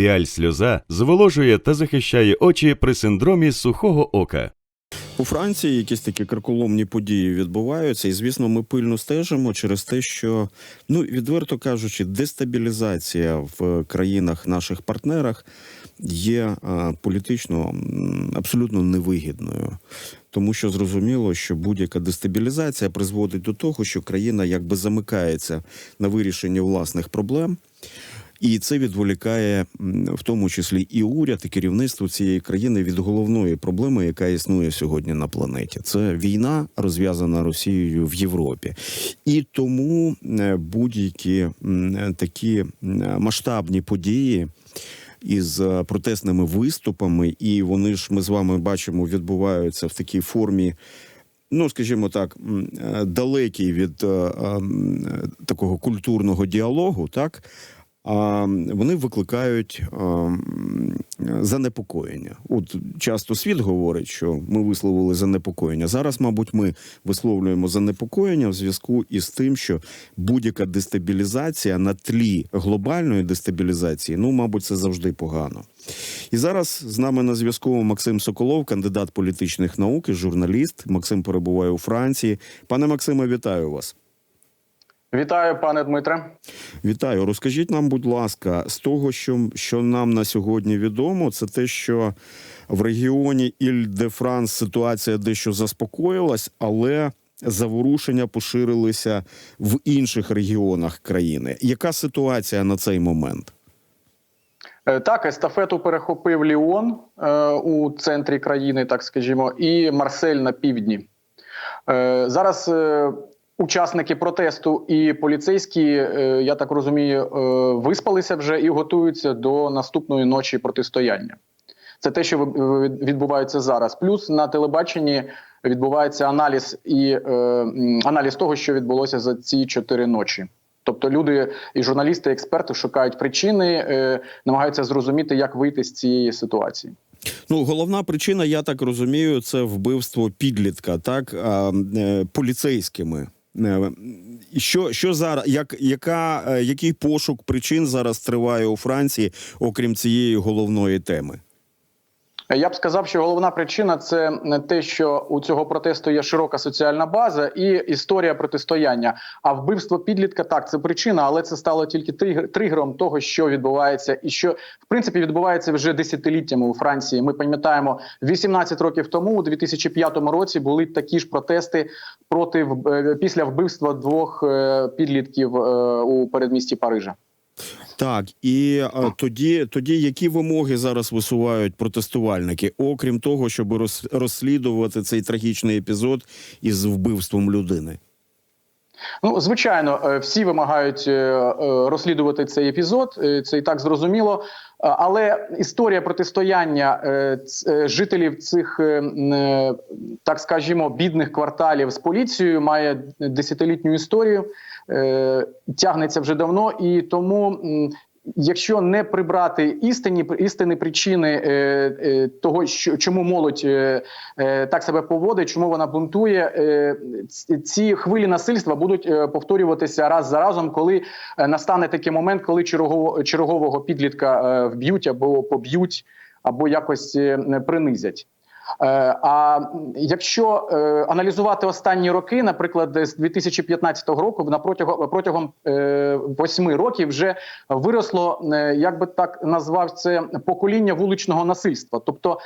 Піаль сльоза зволожує та захищає очі при синдромі сухого ока. У Франції якісь такі карколомні події відбуваються, і звісно, ми пильно стежимо через те, що ну відверто кажучи, дестабілізація в країнах наших партнерах є е, політично абсолютно невигідною. Тому що зрозуміло, що будь-яка дестабілізація призводить до того, що країна якби замикається на вирішення власних проблем. І це відволікає в тому числі і уряд, і керівництво цієї країни від головної проблеми, яка існує сьогодні на планеті. Це війна, розв'язана Росією в Європі, і тому е, будь-які такі масштабні події. Із е, протестними виступами, і вони ж ми з вами бачимо, відбуваються в такій формі ну скажімо так, е, від е, е, такого культурного діалогу, так. А вони викликають занепокоєння. От часто світ говорить, що ми висловили занепокоєння. Зараз, мабуть, ми висловлюємо занепокоєння в зв'язку із тим, що будь-яка дестабілізація на тлі глобальної дестабілізації, ну, мабуть, це завжди погано. І зараз з нами на зв'язку Максим Соколов, кандидат політичних наук і журналіст. Максим перебуває у Франції. Пане Максиме, вітаю вас. Вітаю, пане Дмитре. Вітаю. Розкажіть нам, будь ласка, з того, що, що нам на сьогодні відомо, це те, що в регіоні Іль-де-Франс ситуація дещо заспокоїлась, але заворушення поширилися в інших регіонах країни. Яка ситуація на цей момент? Е, Так, естафету перехопив Ліон е, у центрі країни, так скажімо, і Марсель на півдні. Е, зараз учасники протесту і поліцейські, е, я так розумію, е, виспалися вже і готуються до наступної ночі протистояння. Це те, що відбувається зараз. Плюс на телебаченні відбувається аналіз і е, аналіз того, що відбулося за ці чотири ночі. Тобто люди і журналісти, і експерти шукають причини, намагаються зрозуміти, як вийти з цієї ситуації. Ну, головна причина, я так розумію, це вбивство підлітка, так поліцейськими. Е, Що, що зараз, як, яка, е, який пошук причин зараз триває у Франції, окрім цієї головної теми? Я б сказав, що головна причина це не те, що у цього протесту є широка соціальна база і історія протистояння. А вбивство підлітка так це причина, але це стало тільки тригер- тригером того, що відбувається, і що в принципі відбувається вже десятиліттями у Франції. Ми пам'ятаємо 18 років тому, у 2005 році, були такі ж протести проти після вбивства двох е, підлітків е, у передмісті Парижа. Так, і а, тоді, тоді які вимоги зараз висувають протестувальники, окрім того, щоб роз, розслідувати цей трагічний епізод із вбивством людини? Ну, звичайно, е, всі вимагають е, е, розслідувати цей епізод. е, Це і так зрозуміло. Е, Але історія протистояння е, е, жителів цих, е, е, так скажімо, бідних кварталів з поліцією має десятилітню історію, е, тягнеться вже давно, і тому. Якщо не прибрати істинні істинні причини е, е, того, що чому молодь е, е, так себе поводить, чому вона бунтує, е, ці хвилі насильства будуть е, повторюватися раз за разом, коли е, настане такий момент, коли чергового, чергового підлітка е, вб'ють або поб'ють, або якось е, принизять. Е, А якщо е, аналізувати останні роки, наприклад, з 2015 року, на протягом протягом е, восьми років вже виросло, як би так назвав це покоління вуличного насильства. Тобто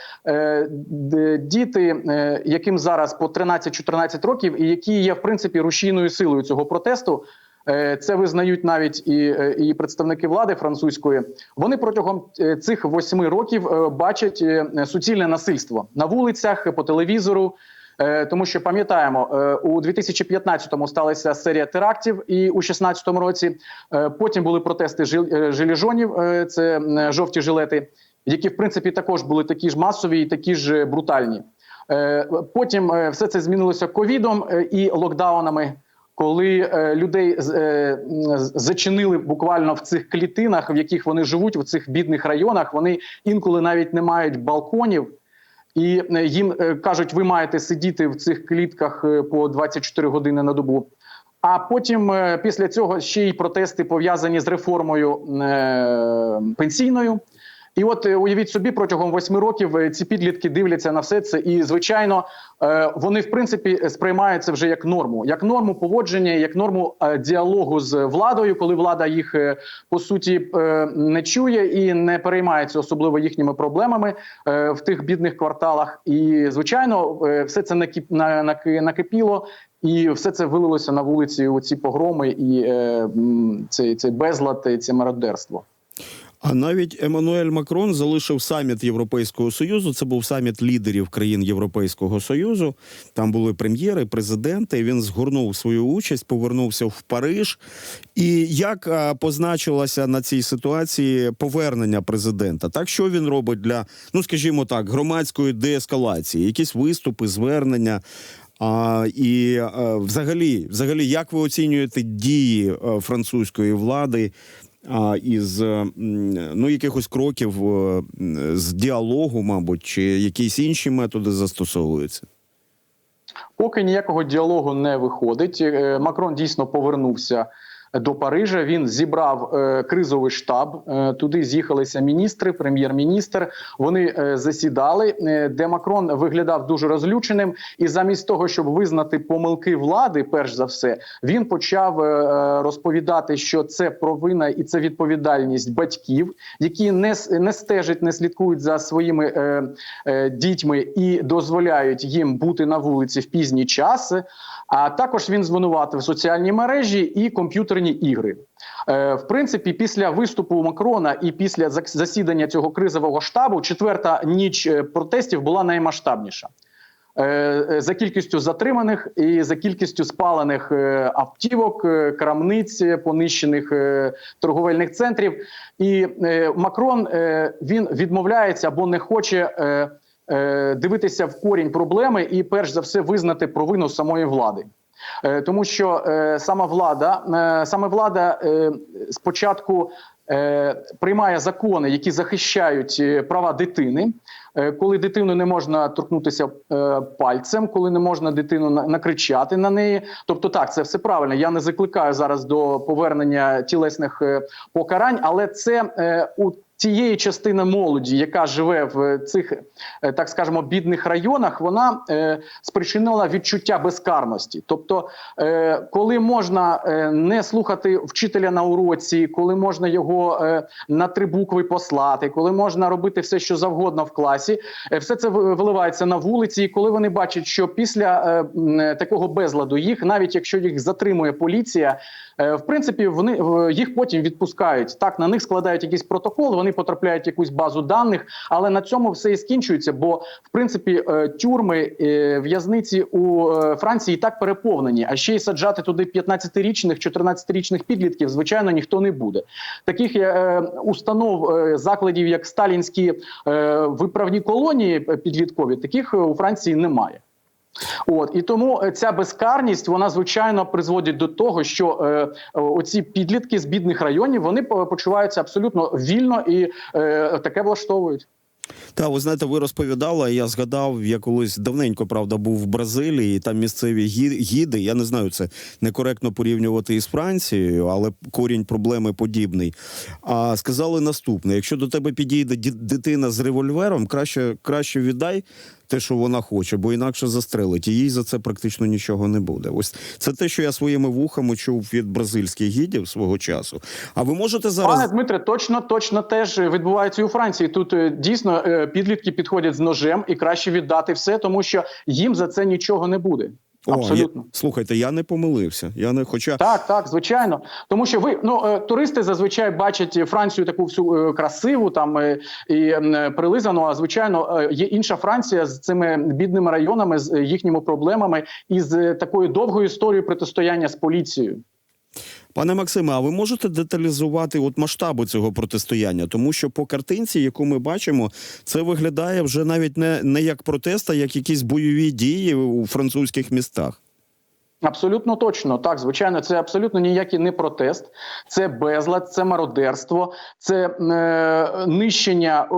діти, яким зараз по 13-14 років, і які є в принципі рушійною силою цього протесту. Е, Це визнають навіть і, е, і представники влади французької. Вони протягом е, цих восьми років бачать суцільне насильство на вулицях, по телевізору. Тому що пам'ятаємо, у 2015-му сталася серія терактів, і у 2016 році потім були протести жил- жиліжонів, це жовті жилети, які в принципі також були такі ж масові і такі ж брутальні. Потім все це змінилося ковідом і локдаунами коли е, людей е, зачинили буквально в цих клітинах, в яких вони живуть, в цих бідних районах, вони інколи навіть не мають балконів. І е, їм кажуть, ви маєте сидіти в цих клітках по 24 години на добу. А потім після цього ще й протести пов'язані з реформою пенсійною. І от е, уявіть собі, протягом восьми років е, ці підлітки дивляться на все це, і звичайно, е, вони в принципі сприймаються вже як норму, як норму поводження, як норму діалогу з владою, коли влада їх по суті не чує і не переймається особливо їхніми проблемами в тих бідних кварталах. І звичайно, все це накипіло. І все це вилилося на вулиці у ці погроми і цей, цей безлад, це мародерство. А навіть Еммануель Макрон залишив саміт Європейського союзу. Це був саміт лідерів країн Європейського союзу. Там були прем'єри, президенти. Він згорнув свою участь, повернувся в Париж. І як позначилося на цій ситуації повернення президента? Так що він робить для, ну скажімо так, громадської деескалації, якісь виступи, звернення. А, і а, взагалі, взагалі, як ви оцінюєте дії французької влади а, із ну, якихось кроків е, з діалогу, мабуть, чи якісь інші методи застосовуються? Поки ніякого діалогу не виходить. Е, Макрон дійсно повернувся до Парижа. Він зібрав е, кризовий штаб. Е, туди з'їхалися міністри, прем'єр-міністр. Вони е, засідали, де Макрон виглядав дуже розлюченим. І замість того, щоб визнати помилки влади, перш за все, він почав розповідати, що це провина і це відповідальність батьків, які не, не стежать, не слідкують за своїми е, е, дітьми і дозволяють їм бути на вулиці в пізні часи. А також він звинуватив соціальні мережі і комп'ютерні ігри. Е, в принципі, після виступу Макрона і після засідання цього кризового штабу, четверта ніч е, протестів була наймасштабніша. Е, За кількістю затриманих і за кількістю спалених автівок, крамниць, понищених торговельних центрів. І Макрон він відмовляється або не хоче дивитися в корінь проблеми і, перш за все, визнати провину самої влади. Е, Тому що е, сама влада, е, саме влада е, спочатку е, приймає закони, які захищають е, права дитини, е, коли дитину не можна торкнутися е, пальцем, коли не можна дитину накричати на неї. Тобто, так, це все правильно. Я не закликаю зараз до повернення тілесних е, покарань, але це е, у тієї частини молоді, яка живе в цих, е, так скажемо, бідних районах, вона е, спричинила відчуття безкарності. Тобто, е, коли можна е, не слухати вчителя на уроці, коли можна його е, на три букви послати, коли можна робити все, що завгодно в класі, е, все це виливається на вулиці. І коли вони бачать, що після е, е, такого безладу їх, навіть якщо їх затримує поліція, е, в принципі, вони їх потім відпускають. Так на них складають якийсь протокол, вони потрапляють в якусь базу даних, але на цьому все і скінчується. Бо в принципі е, тюрми е, в'язниці у е, Франції і так переповнені. А ще й саджати туди 15-річних, 14-річних підлітків, звичайно, ніхто не буде. Таких установ закладів, як сталінські виправні колонії підліткові, таких у Франції немає. От і тому е, ця безкарність вона звичайно призводить до того, що е, оці підлітки з бідних районів вони почуваються абсолютно вільно і е, таке влаштовують. Та ви знаєте, ви розповідали. Я згадав, я колись давненько правда був в Бразилії. Там місцеві гіди. Я не знаю, це некоректно порівнювати із Францією, але корінь проблеми подібний. А сказали наступне: якщо до тебе підійде дитина з револьвером, краще краще віддай те, що вона хоче, бо інакше застрелить. І їй за це практично нічого не буде. Ось це те, що я своїми вухами чув від бразильських гідів свого часу. А ви можете зараз Пане Дмитре, точно точно теж відбувається і у Франції. Тут е, дійсно е, підлітки підходять з ножем і краще віддати все, тому що їм за це нічого не буде. О, Абсолютно. я- слухайте, я не помилився. Я не хоча Так, так, звичайно. Тому що ви ну е, туристи зазвичай бачать Францію таку всю е, красиву, там е, і прилизану. А звичайно, є інша Франція з цими бідними районами, з їхніми проблемами і з такою довгою історією протистояння з поліцією. Пане Максиме, а ви можете деталізувати от масштаби цього протистояння? Тому що по картинці, яку ми бачимо, це виглядає вже навіть не, не як протест, а як якісь бойові дії у французьких містах. Абсолютно точно, так звичайно, це абсолютно ніякий не протест, це безлад, це мародерство, це е, нищення е,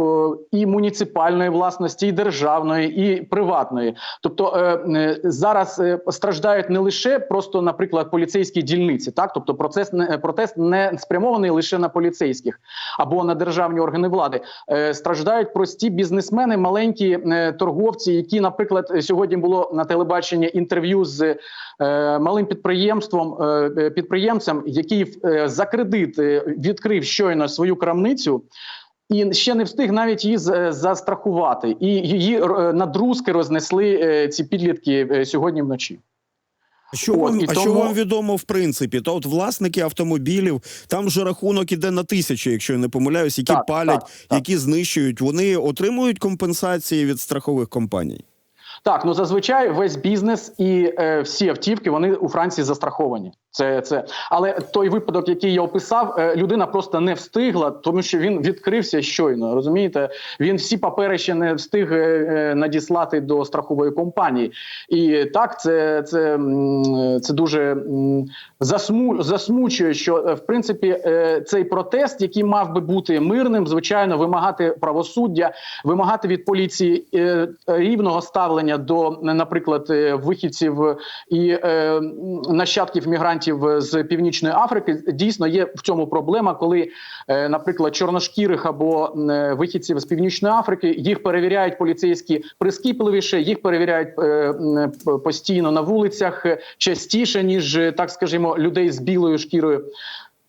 і муніципальної власності, і державної, і приватної. Тобто е, е, зараз е, страждають не лише просто, наприклад, поліцейські дільниці, так тобто процес не протест не спрямований лише на поліцейських або на державні органи влади. Е, страждають прості бізнесмени, маленькі е, торговці, які, наприклад, сьогодні було на телебаченні інтерв'ю з е, малим підприємством, е, підприємцем, який е, за кредит е, відкрив щойно свою крамницю. І ще не встиг навіть її застрахувати, і її надрузки рознесли ці підлітки сьогодні вночі. Що От, вам, а що вам відомо в принципі? То от власники автомобілів, там же рахунок іде на тисячі, якщо я не помиляюсь, які Так, палять, так, так. які знищують, вони отримують компенсації від страхових компаній. Так, ну зазвичай весь бізнес і е, всі автівки вони у Франції застраховані. Це це, але той випадок, який я описав, е, людина просто не встигла, тому що він відкрився щойно. Розумієте, він всі папери ще не встиг е, е, надіслати до страхової компанії. І так, це, це, це дуже засму, засмучує, що в принципі цей протест, який мав би бути мирним, звичайно, вимагати правосуддя, вимагати від поліції рівного ставлення до, наприклад, вихідців і нащадків мігрантів з північної Африки. Дійсно, є в цьому проблема, коли, е, наприклад, чорношкірих або е, вихідців з північної Африки їх перевіряють поліцейські прискіпливіше, їх перевіряють е, постійно на вулицях е, частіше ніж е, так, скажімо, людей з білою шкірою.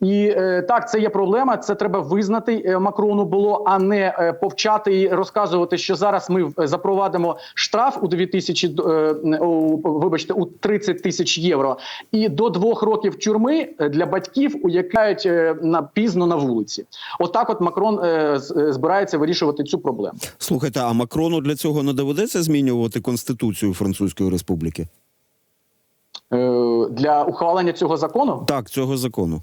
І е, так, це є проблема. Це треба визнати е, Макрону було, а не е, повчати і розказувати, що зараз ми запровадимо штраф у 2000, е, у, вибачте, у 30 тисяч євро, і до двох років тюрми для батьків уякають е, на пізно на вулиці. Отак, от Макрон е, е, збирається вирішувати цю проблему. Слухайте, а Макрону для цього не доведеться змінювати конституцію Французької Республіки? Е, для ухвалення цього закону Так, цього закону.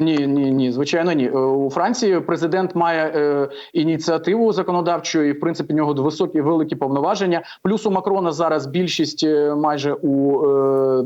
Ні, ні, ні, звичайно, ні. Е, У Франції президент має е, ініціативу законодавчу, і в принципі в нього високі великі повноваження. Плюс у Макрона зараз більшість е, майже у е,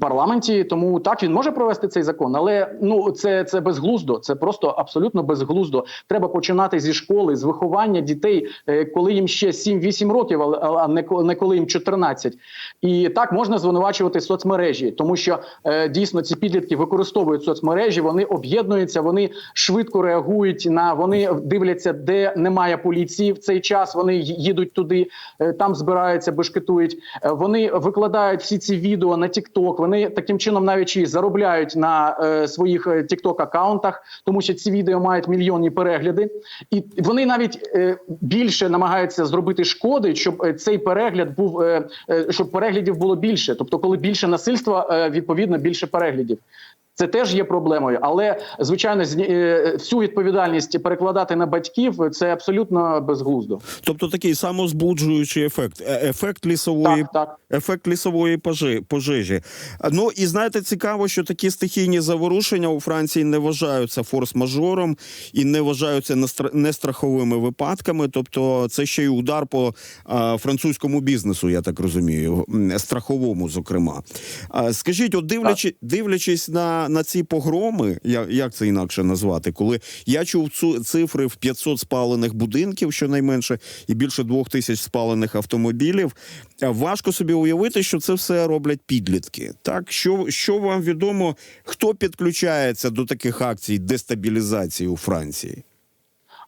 парламенті. Тому так він може провести цей закон, але ну це, це безглуздо. Це просто абсолютно безглуздо. Треба починати зі школи, з виховання дітей, е, коли їм ще 7-8 років, але а не не коли їм 14. І так можна звинувачувати соцмережі, тому що е, дійсно ці підлітки використовують соцмережі. Вони об'єднуються, вони швидко реагують на вони дивляться, де немає поліції в цей час. Вони їдуть туди, е, там збираються, бешкетують. Е, Вони викладають всі ці відео на TikTok. Вони таким чином навіть і заробляють на е, своїх TikTok акаунтах, тому що ці відео мають мільйонні перегляди, і вони навіть е, більше намагаються зробити шкоди, щоб е, цей перегляд був е, е, щоб переглядів було більше. Тобто, коли більше насильства, е, відповідно більше переглядів. Це теж є проблемою, але звичайно, е, всю відповідальність перекладати на батьків це абсолютно безглуздо. Тобто такий самозбуджуючий ефект, Е, ефект лісової Так, так. Ефект лісової пожежі. Ну і знаєте, цікаво, що такі стихійні заворушення у Франції не вважаються форс-мажором і не вважаються нестра- нестраховими випадками. Тобто, це ще й удар по а, французькому бізнесу, я так розумію, страховому, зокрема. А, скажіть, от дивлячи, дивлячись на, на ці погроми, як, як це інакше назвати, коли я чув цу цифри в 500 спалених будинків, щонайменше, і більше двох тисяч спалених автомобілів. Важко собі уявити, що це все роблять підлітки. Так, що, що вам відомо, хто підключається до таких акцій дестабілізації у Франції?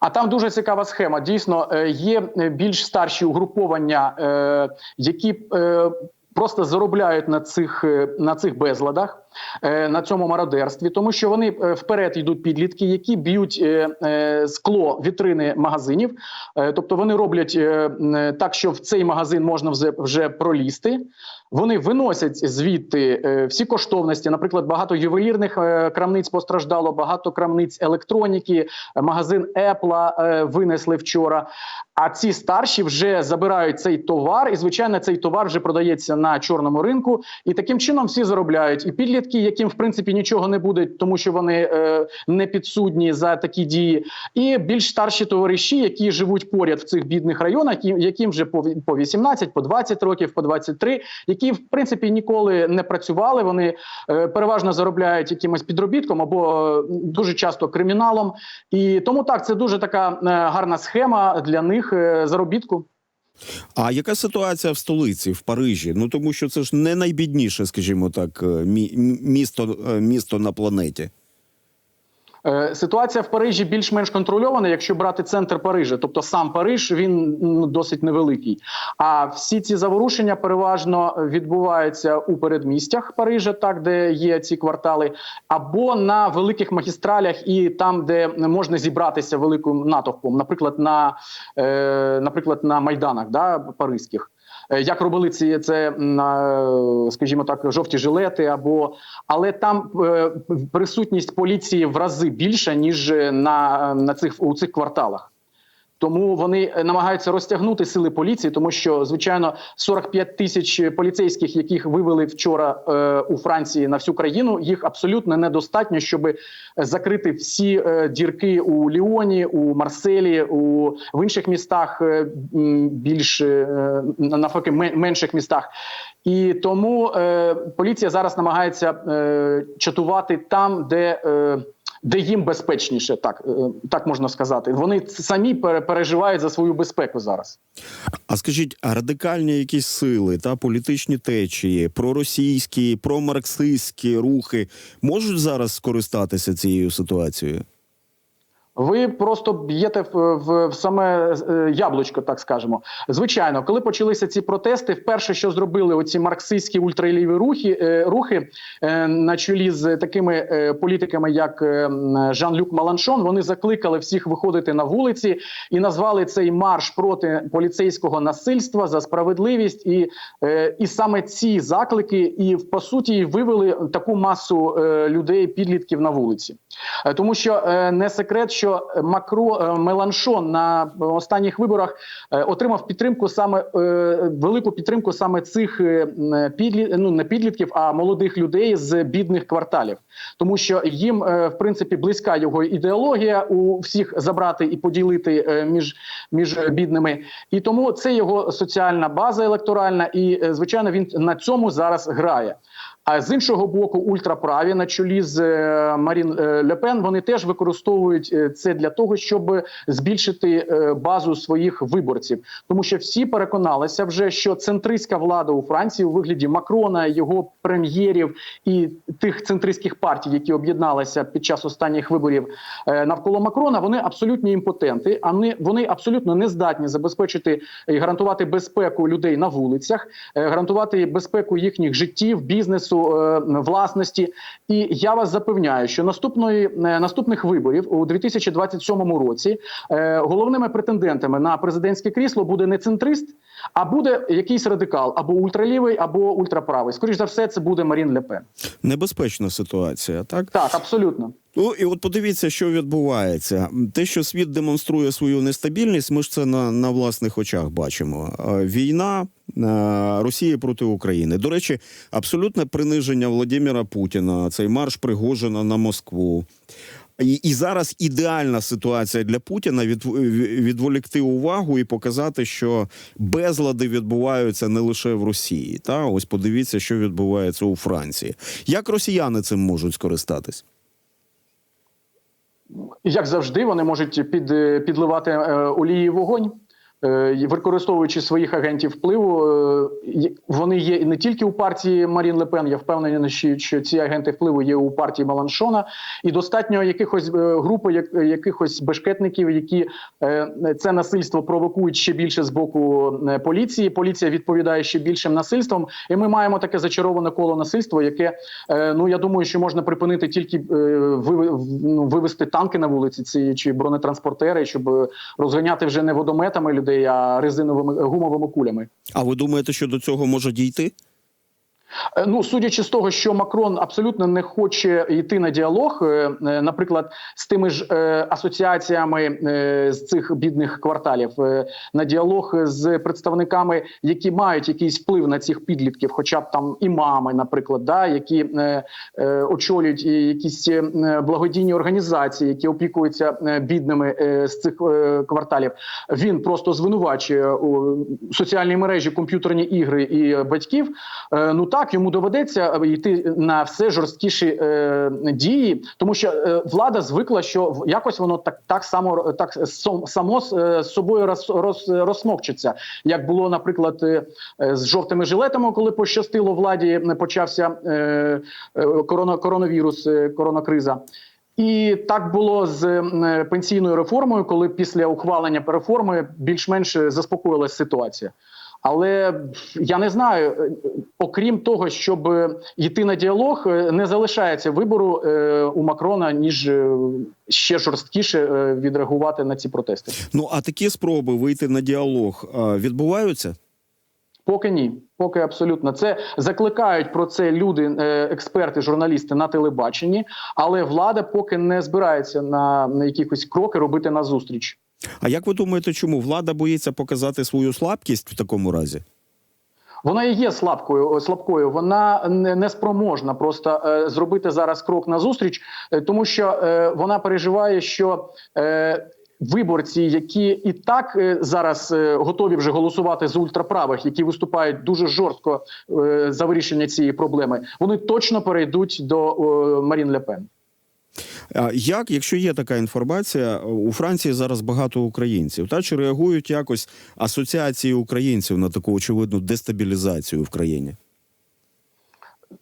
А там дуже цікава схема. Дійсно, е, є е, більш старші угруповання, е, які е, просто заробляють на цих е, на цих безладах, е, на цьому мародерстві, тому що вони е, вперед йдуть підлітки, які б'ють е, е, скло вітрини магазинів. Е, Тобто вони роблять е, так, що в цей магазин можна вже, пролізти. Вони виносять звідти е, всі коштовності. Наприклад, багато ювелірних е, крамниць постраждало, багато крамниць електроніки, е, магазин Apple е, винесли вчора. А ці старші вже забирають цей товар, і звичайно, цей товар вже продається на чорному ринку. І таким чином всі заробляють. І підлітки підлітки, яким в принципі нічого не буде, тому що вони е, не підсудні за такі дії, і більш старші товариші, які живуть поряд в цих бідних районах, яким вже по 18, по 20 років, по 23, які в принципі ніколи не працювали. Вони е, переважно заробляють якимось підробітком або е, дуже часто криміналом. І тому так це дуже така е, гарна схема для них е, заробітку. А яка ситуація в столиці, в Парижі? Ну тому що це ж не найбідніше, скажімо так, е, мі- місто, е, місто на планеті. Е, Ситуація в Парижі більш-менш контрольована, якщо брати центр Парижа, тобто сам Париж він досить невеликий. А всі ці заворушення переважно відбуваються у передмістях Парижа, так де є ці квартали, або на великих магістралях і там, де можна зібратися великим натовпом, наприклад, на е, наприклад, на майданах да, паризьких. Е, Як робили ці це, на, скажімо так, жовті жилети, або але там е, присутність поліції в рази більша ніж на, на цих у цих кварталах. Тому вони е, намагаються розтягнути сили поліції, тому що звичайно 45 тисяч поліцейських, яких вивели вчора е, у Франції на всю країну, їх абсолютно недостатньо, щоб закрити всі е, дірки у Ліоні, у Марселі, у в інших містах е, більш е, навпаки менших містах. І тому е, поліція зараз намагається е, чатувати там, де. Е, де їм безпечніше, так е, так можна сказати. Вони самі пере- переживають за свою безпеку зараз. А скажіть, радикальні якісь сили та політичні течії, проросійські, промарксистські рухи можуть зараз скористатися цією ситуацією? Ви просто б'єте в, в, в саме е, яблучко, так скажемо. Звичайно, коли почалися ці протести, вперше, що зробили оці марксистські ультраліві рухи, е, рухи е, на чолі з такими е, політиками, як е, Жан-Люк Маланшон, вони закликали всіх виходити на вулиці і назвали цей марш проти поліцейського насильства за справедливість. І, е, і саме ці заклики, і по суті, вивели таку масу е, людей, підлітків на вулиці. Е, Тому що е, не секрет, що Макро е, Меланшон на останніх виборах отримав підтримку саме велику підтримку саме цих підлі, ну не підлітків, а молодих людей з бідних кварталів, тому що їм в принципі близька його ідеологія у всіх забрати і поділити між, між бідними, і тому це його соціальна база електоральна, і звичайно він на цьому зараз грає. А з іншого боку, ультраправі на чолі з е, Марін е, Лепен вони теж використовують е, це для того, щоб збільшити базу своїх виборців, тому що всі переконалися вже, що центристська влада у Франції у вигляді Макрона, його прем'єрів і тих центристських партій, які об'єдналися під час останніх виборів навколо Макрона, вони абсолютні імпотенти. А вони, абсолютно не здатні забезпечити і гарантувати безпеку людей на вулицях, гарантувати безпеку їхніх життів, бізнесу, е, власності. І я вас запевняю, що наступної е, наступних виборів у 2027 році е, головними претендентами на президентське крісло буде не центрист, а буде якийсь радикал або ультралівий, або ультраправий. Скоріш за все, це буде Марін Лепен. Небезпечна ситуація, так? Так, абсолютно. Ну і от подивіться, що відбувається. Те, що світ демонструє свою нестабільність, ми ж це на, на власних очах бачимо. Е, Війна е, Росії проти України. До речі, абсолютне приниження Володимира Путіна, цей марш Пригожина на Москву. І, і зараз ідеальна ситуація для Путіна від, відволікти увагу і показати, що безлади відбуваються не лише в Росії. Та ось подивіться, що відбувається у Франції. Як росіяни цим можуть скористатись? Як завжди, вони можуть під, підливати е, олії вогонь. Е, Використовуючи своїх агентів впливу, е, вони є не тільки у партії Марін Лепен. Я впевнений, що, ці агенти впливу є у партії Маланшона, і достатньо якихось е, групи, як, якихось бешкетників, які це насильство провокують ще більше з боку поліції. Поліція відповідає ще більшим насильством, і ми маємо таке зачароване коло насильства, яке ну я думаю, що можна припинити тільки ну, вивести танки на вулиці ці чи бронетранспортери, щоб розганяти вже не водометами людей, а резиновими гумовими кулями. А ви думаєте, що до цього може дійти? Е, Ну, судячи з того, що Макрон абсолютно не хоче йти на діалог, е, е, наприклад, з тими ж асоціаціями з цих бідних кварталів, на діалог з представниками, які мають якийсь вплив на цих підлітків, хоча б там імами, наприклад, да, які очолюють якісь благодійні організації, які опікуються бідними з цих кварталів. Він просто звинувачує у соціальній мережі комп'ютерні ігри і батьків. Ну так йому доведеться йти на все жорсткіші е, дії, тому що е, влада звикла, що якось воно так так само так само з собою роз, роз, розсмокчиться, як було, наприклад, е, е, з жовтими жилетами, коли пощастило владі, е, почався е, е, корона, коронавірус, е, коронакриза. І так було з е, пенсійною реформою, коли після ухвалення реформи більш-менш заспокоїлась ситуація. Але я не знаю, е, окрім того, щоб е, йти на діалог, е, не залишається вибору у Макрона, ніж ще жорсткіше відреагувати на ці протести. Ну а такі спроби вийти на діалог відбуваються? Поки ні, поки абсолютно це закликають про це люди, експерти, журналісти на телебаченні, але влада поки не збирається на, на якихось кроки робити назустріч. А як ви думаєте, чому влада боїться показати свою слабкість в такому разі? Вона і є слабкою, слабкою. Вона не, спроможна просто е, зробити зараз крок назустріч, е, тому що е, вона переживає, що е, виборці, які і так е, зараз е, готові вже голосувати за ультраправих, які виступають дуже жорстко е, за вирішення цієї проблеми, вони точно перейдуть до Марін Лепен. Як, якщо є така інформація, у Франції зараз багато українців, та чи реагують якось асоціації українців на таку очевидну дестабілізацію в країні?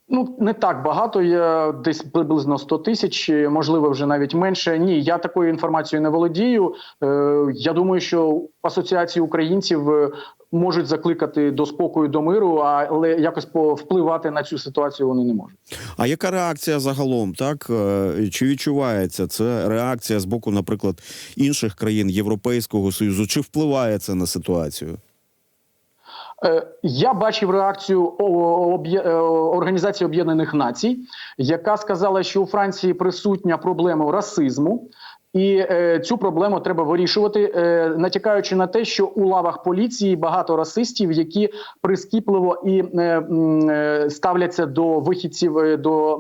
Ну не так багато. Є десь приблизно 100 тисяч, можливо, вже навіть менше. Ні, я такою інформацією не володію. Е, я думаю, що асоціації українців е, можуть закликати до спокою, до миру, але якось повпливати на цю ситуацію вони не можуть. А яка реакція загалом? Так Е, чи відчувається це реакція з боку, наприклад, інших країн Європейського союзу? Чи впливає це на ситуацію? Е, Я бачив реакцію е, Організації Об'єднаних Націй, яка сказала, що у Франції присутня проблема расизму. І е, цю проблему треба вирішувати, натякаючи на те, що у лавах поліції багато расистів, які прискіпливо і ставляться до вихідців до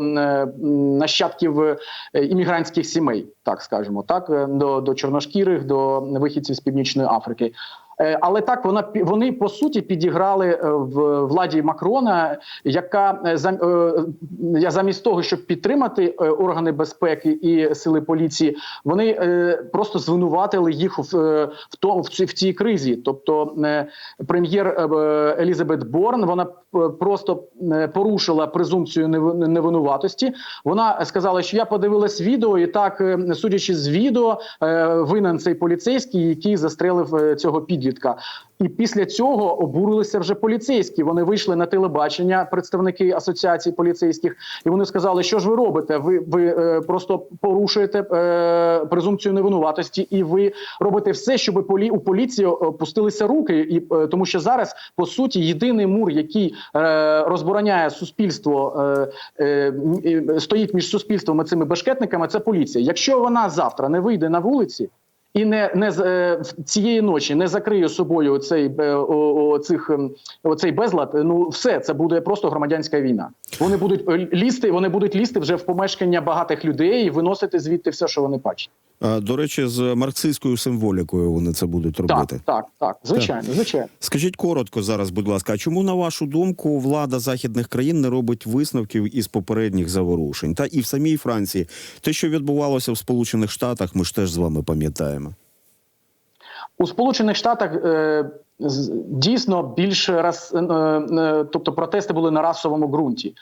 нащадків іммігрантських сімей, так скажемо, так до, до чорношкірих, до вихідців з північної Африки. Е, Але так вона вони по суті підіграли е, в владі Макрона, яка е, я замість того, щоб підтримати органи безпеки і сили поліції, вони просто звинуватили їх в, в тому в цій кризі. Тобто, прем'єр Елізабет Борн вона просто порушила презумпцію неви- невинуватості. Вона сказала, що я подивилась відео, і так, судячи з відео, винен цей поліцейський, який застрелив цього підлітка. І після цього обурилися вже поліцейські. Вони вийшли на телебачення, представники асоціації поліцейських, і вони сказали, що ж ви робите? Ви, ви е, просто порушуєте е, презумпцію невинуватості, і ви робите все, щоб полі у поліції опустилися руки. І е, тому, що зараз по суті єдиний мур, який е, розбороняє суспільство, е, е, е, стоїть між суспільством і цими бешкетниками. Це поліція. Якщо вона завтра не вийде на вулиці. І не не е, цієї ночі не закриє собою цей цих оцей безлад. Ну все це буде просто громадянська війна. Вони будуть е, лізти, вони будуть лізти вже в помешкання багатих людей і виносити звідти все, що вони бачать. Е, До речі, з марксистською символікою вони це будуть робити. так, так, звичайно, звичайно. Скажіть коротко зараз, будь ласка, а чому на вашу думку влада західних країн не робить висновків із попередніх заворушень? Та і в самій Франції те, що відбувалося в Сполучених Штатах, ми ж теж з вами пам'ятаємо. У Сполучених Штатах е, дійсно більше раз, е, е, тобто протести були на расовому ґрунті.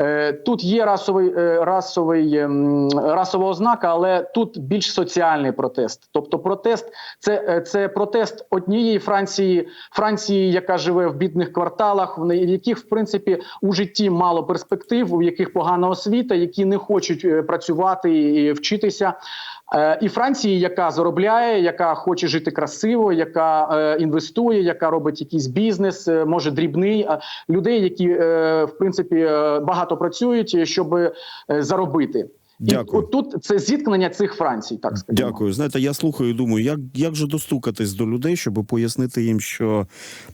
Е, Тут є расовий, е, расовий, ем, расова ознака, але тут більш соціальний протест. Тобто, протест це, е, це протест однієї Франції, Франції, яка живе в бідних кварталах, в яких в принципі у житті мало перспектив, у яких погана освіта, які не хочуть працювати і вчитися. І Франції, яка заробляє, яка хоче жити красиво, яка е, інвестує, яка робить якийсь бізнес, може дрібний людей, які е, в принципі е, багато працюють, щоб е, заробити. Дякую. І от тут це зіткнення цих Францій, так скажімо. Дякую. Знаєте, я слухаю і думаю, як, як же достукатись до людей, щоб пояснити їм, що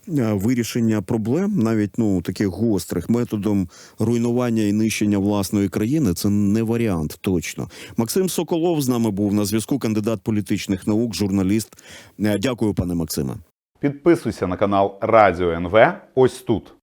е, вирішення проблем, навіть ну таких гострих, методом руйнування і нищення власної країни, це не варіант точно. Максим Соколов з нами був на зв'язку, кандидат політичних наук, журналіст. Е, Дякую, пане Максиме. Підписуйся на канал Радіо НВ ось тут.